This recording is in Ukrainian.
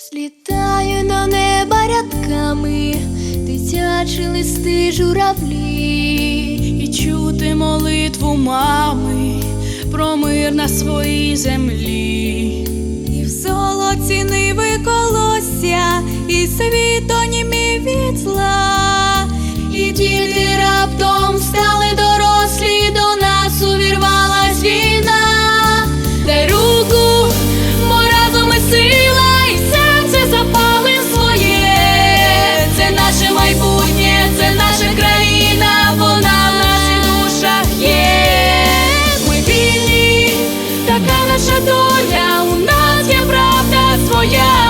Слітаю до неба рядками, дитячі листи журавлі, і чути молитву мами про мир на своїй землі. І в золоті ниви колосся, і світ онімів від зла. доля, у нас є правда своя.